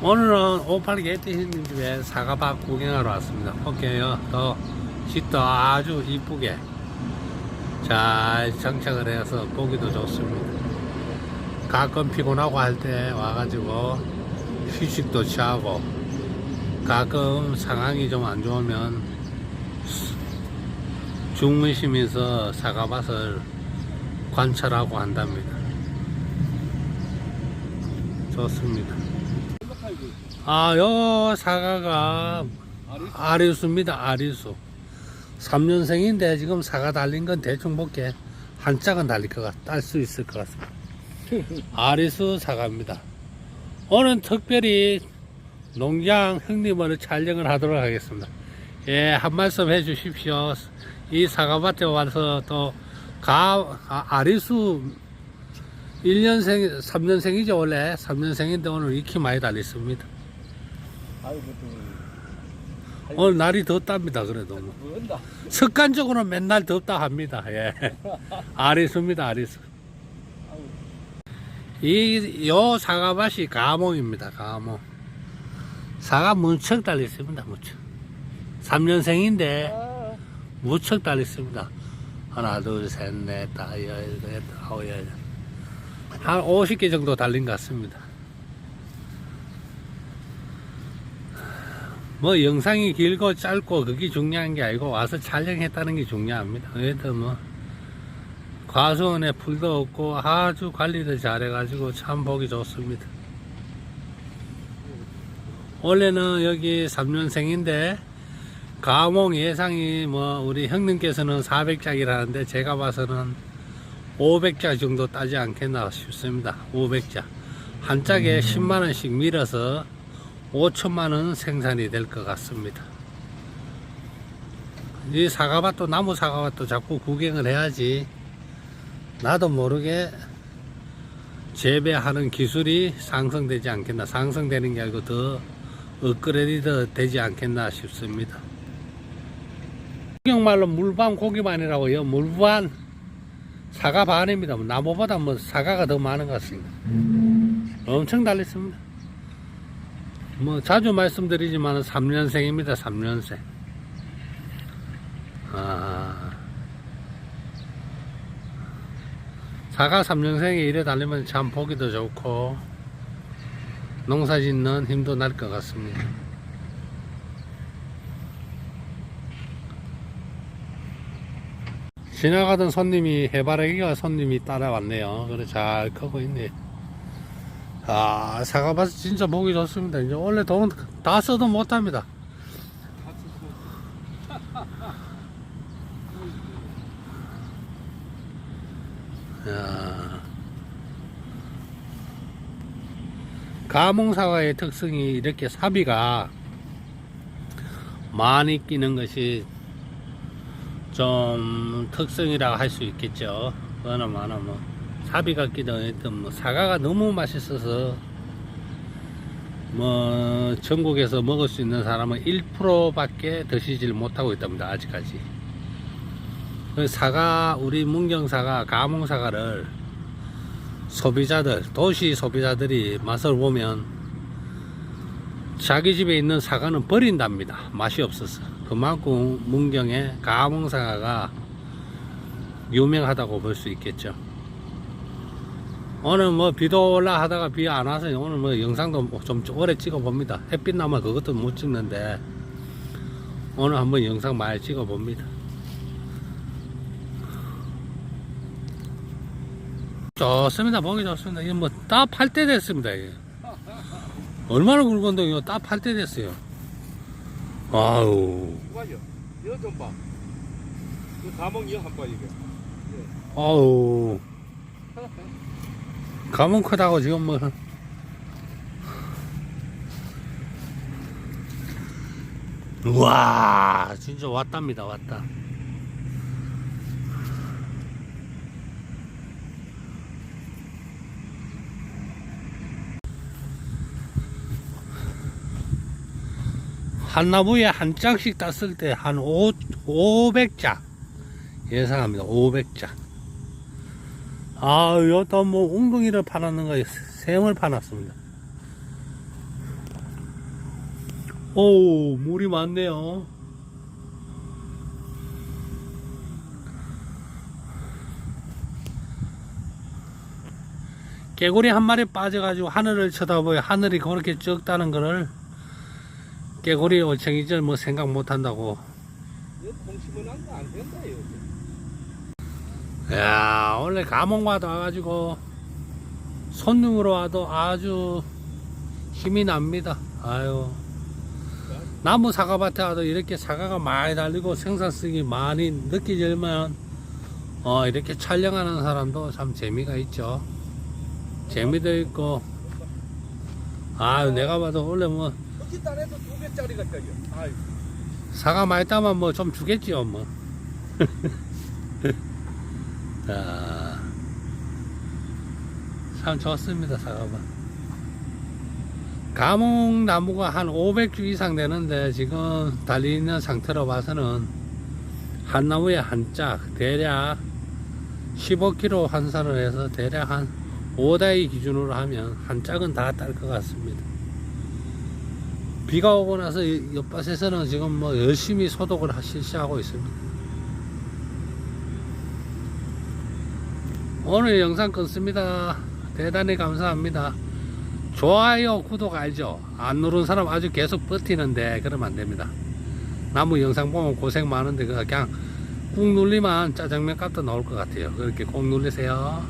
오늘은 오팔 게이트 형님 집에 사과밭 구경하러 왔습니다. 볼게요. 또 집도 아주 이쁘게 잘 정착을 해서 보기도 좋습니다. 가끔 피곤하고 할 때 와가지고 휴식도 취하고 가끔 상황이 좀 안 좋으면 중문심에서 사과밭을 관찰하고 한답니다. 좋습니다. 아, 요 사과가 아리수입니다. 아리수. 3년생인데 지금 사과 달린 건 대충 볼게 한 짝은 달릴 것 같, 딸 수 있을 것 같습니다. 아리수 사과입니다. 오늘 특별히 농장 형님을 촬영을 하도록 하겠습니다. 예, 한 말씀 해 주십시오. 이 사과밭에 와서 또 가, 아, 아리수 1년생, 3년생이죠, 원래. 3년생인데 오늘 익히 많이 달렸습니다. 아유 보통 오늘 날이 덥답니다, 그래도. 뭐. 습관적으로 맨날 덥다 합니다. 예. 아리수입니다, 아리수. 이, 요 사과밭이 가몽입니다, 가몽. 사과 무척 달렸습니다, 무척. 3년생인데 아, 무척 달렸습니다. 하나, 둘, 셋, 넷, 다섯, 여덟, 여덟, 아홉, 열. 한 50개 정도 달린 것 같습니다. 뭐 영상이 길고 짧고 그게 중요한 게 아니고 와서 촬영했다는 게 중요합니다. 그래도 뭐 과수원에 풀도 없고 아주 관리를 잘해 가지고 참 보기 좋습니다. 원래는 여기 3년생인데 가몽 예상이 뭐 우리 형님께서는 400짝이라는데 제가 봐서는 500짝 정도 따지 않겠나 싶습니다. 500짝. 한 짝에 10만원씩 밀어서 5천만원 생산이 될 것 같습니다. 이 사과밭도 나무 사과밭도 자꾸 구경을 해야지 나도 모르게 재배하는 기술이 상승되지 않겠나 상승되는 게 아니고 더 업그레이드 되지 않겠나 싶습니다. 국경말로 물반 고기반이라고요. 물반 사과 반입니다. 뭐 나무보다 뭐 사과가 더 많은 것 같습니다. 엄청 달렸습니다. 뭐 자주 말씀드리지만 3년생입니다. 3년생. 아, 사과 3년생이 이래 달리면 참 보기도 좋고 농사 짓는 힘도 날 것 같습니다. 지나가던 손님이 해바라기가 손님이 따라왔네요. 그래 잘 크고 있네. 아 사과밭 진짜 보기 좋습니다. 이제 원래 돈 다 써도 못합니다. 야. 가몽사과의 특성이 이렇게 사비가 많이 끼는 것이 좀 특성이라 할 수 있겠죠. 그나마나 뭐 사비가 끼든 했든 뭐 사과가 너무 맛있어서 뭐 전국에서 먹을 수 있는 사람은 1%밖에 드시질 못하고 있답니다. 아직까지. 그 사과 우리 문경사과 가몽사과를 소비자들 도시 소비자들이 맛을 보면 자기 집에 있는 사과는 버린답니다. 맛이 없어서. 그만큼 문경의 가몽사과가 유명하다고 볼 수 있겠죠. 오늘 뭐 비도 올라 하다가 비 안 와서 오늘 뭐 영상도 뭐좀 오래 찍어 봅니다. 햇빛 나면 그것도 못 찍는데 오늘 한번 영상 많이 찍어 봅니다. 좋습니다. 보기 좋습니다. 이거 뭐 따팔 때 됐습니다. 이게. 얼마나 굵은데 이거 따팔 때 됐어요. 아우, 봐요. 이거 좀 봐. 그 가몽 이거 한봐 이게. 아우. 가문 크다고 지금 뭐. 우와, 진짜 왔답니다, 왔다. 한 나무에 한 짝씩 땄을 때 한 500짝 예상합니다. 500짝. 아, 여기다 뭐 웅덩이를 파놨는 거에 샘을 파놨습니다. 오, 물이 많네요. 개구리 한 마리 빠져가지고 하늘을 쳐다보여 하늘이 그렇게 적다는 거를 개구리 올챙이절 뭐 생각 못 한다고. 이거 통심은 한거안 된다 이거. 야, 원래 감옥마다 와가지고 손님으로 와도 아주 힘이 납니다. 아유. 나무 사과밭에 와도 이렇게 사과가 많이 달리고 생산성이 많이 느껴지면 어, 이렇게 촬영하는 사람도 참 재미가 있죠. 재미도 있고 아유 내가 봐도 원래 뭐 그렇게 따내도 두 개짜리가 짜려. 아이. 사과 많이 따면 뭐 좀 주겠지요 뭐. 자, 참 좋습니다 사과밭. 감옥나무가 한 500주 이상 되는데 지금 달리는 상태로 봐서는 한 나무에 한 짝 대략 15kg 환산을 해서 대략 한 5다이 기준으로 하면 한 짝은 다 딸 것 같습니다. 비가 오고 나서 이 옆밭에서는 지금 뭐 열심히 소독을 하- 실시하고 있습니다. 오늘 영상 끊습니다. 대단히 감사합니다. 좋아요, 구독 알죠? 안 누른 사람 아주 계속 버티는데 그러면 안 됩니다. 나무 영상 보면 고생 많은데 그냥 꾹 눌리면 짜장면 값도 나올 것 같아요. 그렇게 꾹 눌리세요.